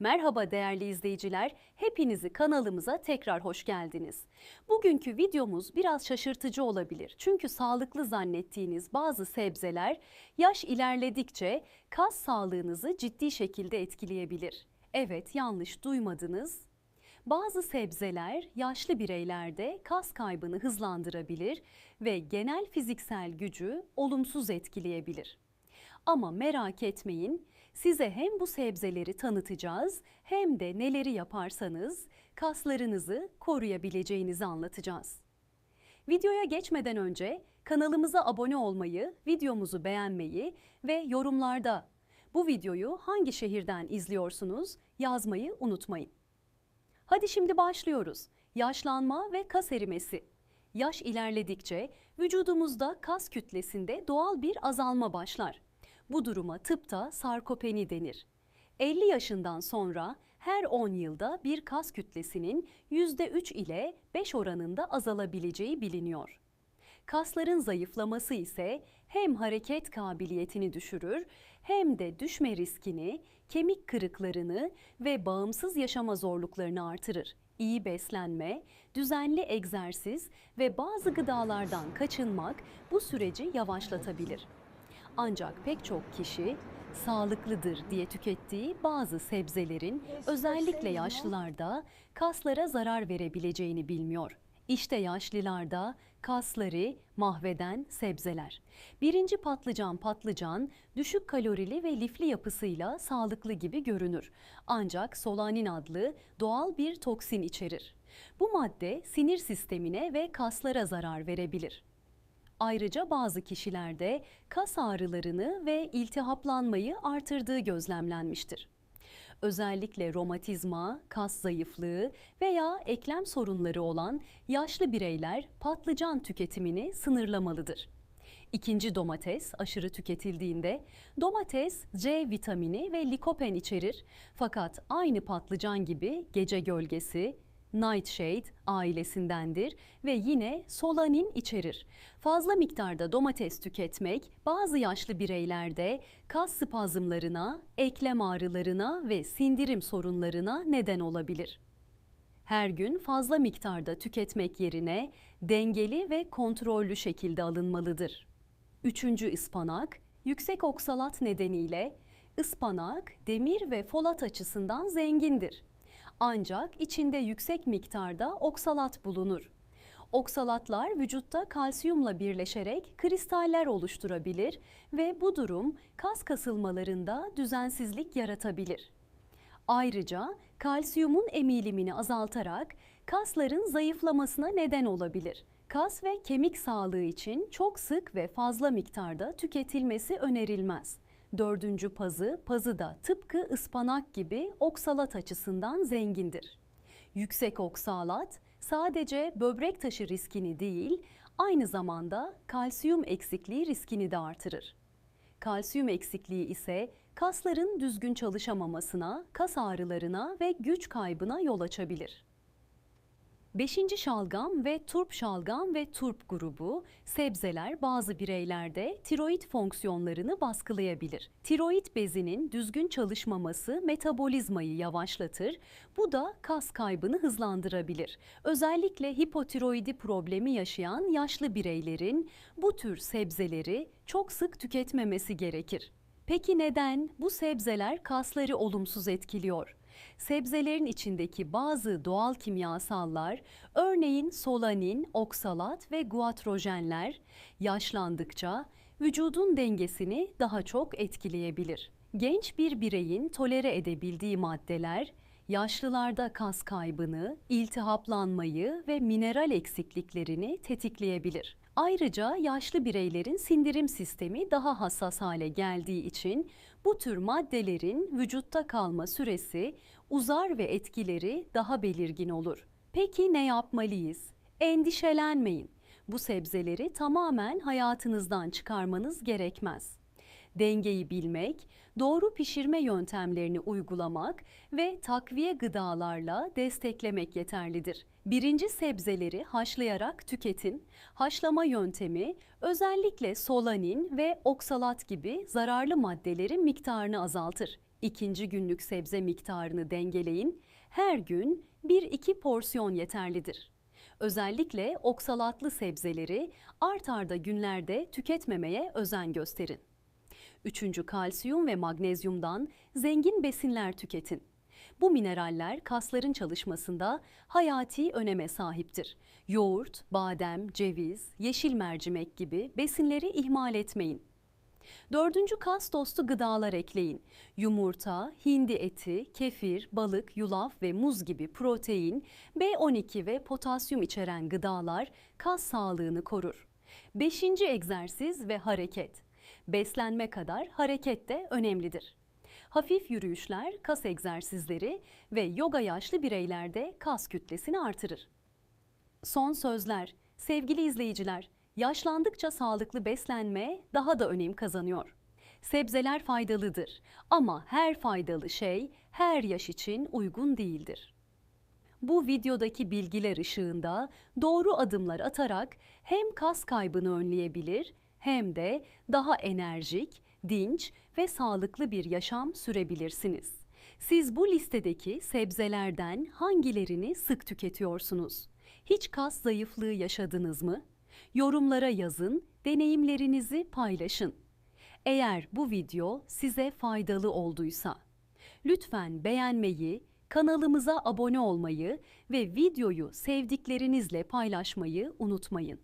Merhaba değerli izleyiciler, hepinizi kanalımıza tekrar hoş geldiniz. Bugünkü videomuz biraz şaşırtıcı olabilir. Çünkü sağlıklı zannettiğiniz bazı sebzeler yaş ilerledikçe kas sağlığınızı ciddi şekilde etkileyebilir. Evet, yanlış duymadınız. Bazı sebzeler yaşlı bireylerde kas kaybını hızlandırabilir ve genel fiziksel gücü olumsuz etkileyebilir. Ama merak etmeyin, size hem bu sebzeleri tanıtacağız hem de neleri yaparsanız kaslarınızı koruyabileceğinizi anlatacağız. Videoya geçmeden önce kanalımıza abone olmayı, videomuzu beğenmeyi ve yorumlarda bu videoyu hangi şehirden izliyorsunuz yazmayı unutmayın. Hadi şimdi başlıyoruz. Yaşlanma ve kas erimesi. Yaş ilerledikçe vücudumuzda kas kütlesinde doğal bir azalma başlar. Bu duruma tıpta sarkopeni denir. 50 yaşından sonra her 10 yılda bir kas kütlesinin %3 ile 5 oranında azalabileceği biliniyor. Kasların zayıflaması ise hem hareket kabiliyetini düşürür hem de düşme riskini, kemik kırıklarını ve bağımsız yaşama zorluklarını artırır. İyi beslenme, düzenli egzersiz ve bazı gıdalardan kaçınmak bu süreci yavaşlatabilir. Ancak pek çok kişi sağlıklıdır diye tükettiği bazı sebzelerin özellikle yaşlılarda kaslara zarar verebileceğini bilmiyor. İşte yaşlılarda kasları mahveden sebzeler. Birinci patlıcan patlıcan düşük kalorili ve lifli yapısıyla sağlıklı gibi görünür. Ancak solanin adlı doğal bir toksin içerir. Bu madde sinir sistemine ve kaslara zarar verebilir. Ayrıca bazı kişilerde kas ağrılarını ve iltihaplanmayı artırdığı gözlemlenmiştir. Özellikle romatizma, kas zayıflığı veya eklem sorunları olan yaşlı bireyler patlıcan tüketimini sınırlamalıdır. İkinci domates aşırı tüketildiğinde domates C vitamini ve likopen içerir fakat aynı patlıcan gibi gece gölgesi, nightshade ailesindendir ve yine solanin içerir. Fazla miktarda domates tüketmek bazı yaşlı bireylerde kas spazmlarına, eklem ağrılarına ve sindirim sorunlarına neden olabilir. Her gün fazla miktarda tüketmek yerine dengeli ve kontrollü şekilde alınmalıdır. Üçüncü ıspanak, yüksek oksalat nedeniyle ıspanak demir ve folat açısından zengindir. Ancak içinde yüksek miktarda oksalat bulunur. Oksalatlar vücutta kalsiyumla birleşerek kristaller oluşturabilir ve bu durum kas kasılmalarında düzensizlik yaratabilir. Ayrıca kalsiyumun emilimini azaltarak kasların zayıflamasına neden olabilir. Kas ve kemik sağlığı için çok sık ve fazla miktarda tüketilmesi önerilmez. Dördüncü pazı, pazı da tıpkı ıspanak gibi oksalat açısından zengindir. Yüksek oksalat sadece böbrek taşı riskini değil, aynı zamanda kalsiyum eksikliği riskini de artırır. Kalsiyum eksikliği ise kasların düzgün çalışamamasına, kas ağrılarına ve güç kaybına yol açabilir. Beşinci şalgam ve turp şalgam ve turp grubu sebzeler bazı bireylerde tiroid fonksiyonlarını baskılayabilir. Tiroid bezinin düzgün çalışmaması metabolizmayı yavaşlatır. Bu da kas kaybını hızlandırabilir. Özellikle hipotiroidi problemi yaşayan yaşlı bireylerin bu tür sebzeleri çok sık tüketmemesi gerekir. Peki neden bu sebzeler kasları olumsuz etkiliyor? Sebzelerin içindeki bazı doğal kimyasallar, örneğin solanin, oksalat ve guatrojenler yaşlandıkça vücudun dengesini daha çok etkileyebilir. Genç bir bireyin tolere edebildiği maddeler yaşlılarda kas kaybını, iltihaplanmayı ve mineral eksikliklerini tetikleyebilir. Ayrıca yaşlı bireylerin sindirim sistemi daha hassas hale geldiği için bu tür maddelerin vücutta kalma süresi uzar ve etkileri daha belirgin olur. Peki ne yapmalıyız? Endişelenmeyin. Bu sebzeleri tamamen hayatınızdan çıkarmanız gerekmez dengeyi bilmek, doğru pişirme yöntemlerini uygulamak ve takviye gıdalarla desteklemek yeterlidir. Birinci sebzeleri haşlayarak tüketin. Haşlama yöntemi özellikle solanin ve oksalat gibi zararlı maddelerin miktarını azaltır. İkinci günlük sebze miktarını dengeleyin. Her gün 1-2 porsiyon yeterlidir. Özellikle oksalatlı sebzeleri art arda günlerde tüketmemeye özen gösterin. Üçüncü kalsiyum ve magnezyumdan zengin besinler tüketin. Bu mineraller kasların çalışmasında hayati öneme sahiptir. Yoğurt, badem, ceviz, yeşil mercimek gibi besinleri ihmal etmeyin. Dördüncü kas dostu gıdalar ekleyin. Yumurta, hindi eti, kefir, balık, yulaf ve muz gibi protein, B12 ve potasyum içeren gıdalar kas sağlığını korur. Beşinci egzersiz ve hareket. Beslenme kadar hareket de önemlidir. Hafif yürüyüşler, kas egzersizleri ve yoga yaşlı bireylerde kas kütlesini artırır. Son sözler. Sevgili izleyiciler, yaşlandıkça sağlıklı beslenme daha da önem kazanıyor. Sebzeler faydalıdır ama her faydalı şey her yaş için uygun değildir. Bu videodaki bilgiler ışığında doğru adımlar atarak hem kas kaybını önleyebilir hem de daha enerjik, dinç ve sağlıklı bir yaşam sürebilirsiniz. Siz bu listedeki sebzelerden hangilerini sık tüketiyorsunuz? Hiç kas zayıflığı yaşadınız mı? Yorumlara yazın, deneyimlerinizi paylaşın. Eğer bu video size faydalı olduysa lütfen beğenmeyi, kanalımıza abone olmayı ve videoyu sevdiklerinizle paylaşmayı unutmayın.